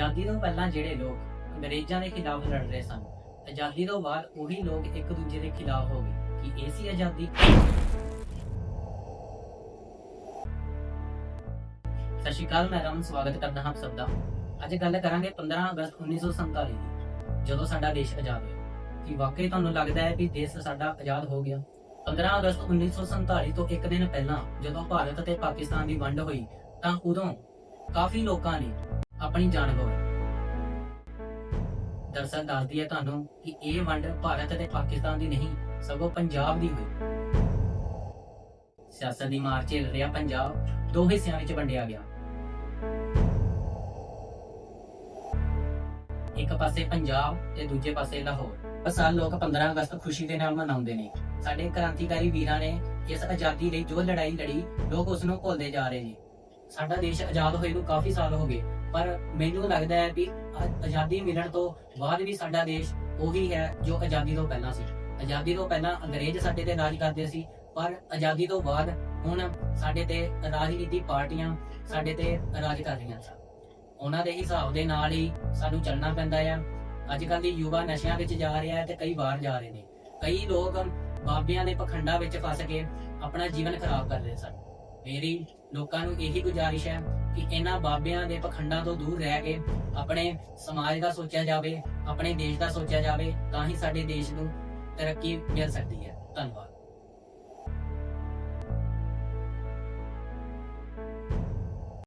ਆਜ਼ਾਦੀ ਤੋਂ ਪਹਿਲਾਂ ਜਿਹੜੇ ਲੋਕ ਅੰਗਰੇਜ਼ਾਂ ਦੇ ਖਿਲਾਫ ਲੜ ਰਹੇ ਸਨ, ਆਜ਼ਾਦੀ ਤੋਂ ਬਾਅਦ ਉਹੀ ਲੋਕ ਇੱਕ ਦੂਜੇ ਦੇ ਖਿਲਾਫ ਹੋ ਗਏ, ਕਿ ਇਹ ਸੀ ਆਜ਼ਾਦੀ? ਸਤਿ ਸ਼੍ਰੀ ਅਕਾਲ, ਮੈਂ ਰਮਨ ਸਵਾਗਤ ਕਰਦਾ ਹਾਂ ਆਪ ਸਭ ਦਾ। ਅੱਜ ਗੱਲ ਕਰਾਂਗੇ 15 ਅਗਸਤ 1947 ਦੀ, ਜਦੋਂ ਸਾਡਾ ਦੇਸ਼ ਆਜ਼ਾਦ ਹੋਇਆ। ਕਿ ਵਾਕਈ ਤੁਹਾਨੂੰ ਲੱਗਦਾ ਹੈ ਕਿ ਦੇਸ਼ ਸਾਡਾ ਆਜ਼ਾਦ ਹੋ ਗਿਆ? 15 ਅਗਸਤ 1947 ਤੋਂ ਇੱਕ ਦਿਨ ਪਹਿਲਾਂ ਜਦੋਂ ਭਾਰਤ ਅਤੇ ਪਾਕਿਸਤਾਨ ਦੀ ਵੰਡ ਹੋਈ, ਤਾਂ ਉਦੋਂ ਕਾਫੀ ਲੋਕਾਂ ਨੇ ਆਪਣੀ ਜਾਨ ਗਵਾਈ ਦਰਸਲ ਦੱਸਦੀ ਹੈ ਤੁਹਾਨੂੰ ਕਿ ਇਹ ਵੰਡ ਭਾਰਤ ਅਤੇ ਪਾਕਿਸਤਾਨ ਦੀ ਨਹੀਂ, ਸਗੋਂ ਪੰਜਾਬ ਦੀ ਹੋਈ। ਸਿਆਸਤ ਦੀ ਮਾਰ ਝੇਲ ਰਿਹਾ ਪੰਜਾਬ, ਦੋ ਹਿੱਸਿਆਂ ਵਿੱਚ ਵੰਡਿਆ ਗਿਆ। ਇੱਕ ਪਾਸੇ ਪੰਜਾਬ ਤੇ ਦੂਜੇ ਪਾਸੇ ਲਾਹੌਰ। ਸਾਲ ਲੋਕ 15 ਅਗਸਤ ਖੁਸ਼ੀ ਦੇ ਨਾਲ ਮਨਾਉਂਦੇ ਨੇ। ਸਾਡੇ ਕ੍ਰਾਂਤੀਕਾਰੀ ਵੀਰਾਂ ਨੇ ਇਸ ਆਜ਼ਾਦੀ ਲਈ ਜੋ ਲੜਾਈ ਲੜੀ, ਲੋਕ ਉਸ ਨੂੰ ਭੁੱਲਦੇ ਜਾ ਰਹੇ ਨੇ। ਸਾਡਾ ਦੇਸ਼ ਆਜ਼ਾਦ ਹੋਏ ਨੂੰ ਕਾਫੀ ਸਾਲ ਹੋ ਗਏ, ਪਰ ਮੈਨੂੰ ਲੱਗਦਾ ਹੈ ਕਿ ਆਜ਼ਾਦੀ ਮਿਲਣ ਤੋਂ ਬਾਅਦ ਵੀ ਸਾਡਾ ਦੇਸ਼ ਉਹੀ ਹੈ ਜੋ ਆਜ਼ਾਦੀ ਤੋਂ ਪਹਿਲਾਂ ਸੀ। ਆਜ਼ਾਦੀ ਤੋਂ ਪਹਿਲਾਂ ਅੰਗਰੇਜ਼ ਸਾਡੇ ਤੇ ਰਾਜ ਕਰਦੇ ਸੀ, ਪਰ ਆਜ਼ਾਦੀ ਤੋਂ ਬਾਅਦ ਹੁਣ ਸਾਡੇ ਤੇ ਰਾਜਨੀਤੀ ਪਾਰਟੀਆਂ ਸਾਡੇ ਤੇ ਰਾਜ ਕਰ ਰਹੀਆਂ ਸਨ। ਉਹਨਾਂ ਦੇ ਹਿਸਾਬ ਦੇ ਨਾਲ ਹੀ ਸਾਨੂੰ ਚੱਲਣਾ ਪੈਂਦਾ ਆ। ਅੱਜ ਕੱਲ ਦੀ ਯੁਵਾ ਨਸ਼ਿਆਂ ਵਿੱਚ ਜਾ ਰਿਹਾ ਹੈ ਤੇ ਕਈ ਬਾਹਰ ਜਾ ਰਹੇ ਨੇ। ਕਈ ਲੋਕ ਬਾਬਿਆਂ ਦੇ ਪਖੰਡਾਂ ਵਿੱਚ ਫਸ ਕੇ ਆਪਣਾ ਜੀਵਨ ਖਰਾਬ ਕਰ ਰਹੇ ਸਨ। ਮੇਰੀ ਲੋਕਾਂ ਨੂੰ ਇਹੀ ਗੁਜ਼ਾਰਿਸ਼ ਹੈ ਕਿ ਇਹਨਾਂ ਬਾਬਿਆਂ ਦੇ ਪਖੰਡਾਂ ਤੋਂ ਦੂਰ ਰਹਿ ਕੇ ਆਪਣੇ ਸਮਾਜ ਦਾ ਸੋਚਿਆ ਜਾਵੇ, ਆਪਣੇ ਦੇਸ਼ ਦਾ ਸੋਚਿਆ ਜਾਵੇ, ਤਾਂ ਹੀ ਸਾਡੇ ਦੇਸ਼ ਨੂੰ ਤਰੱਕੀ ਮਿਲ ਸਕਦੀ ਹੈ। ਧੰਨਵਾਦ।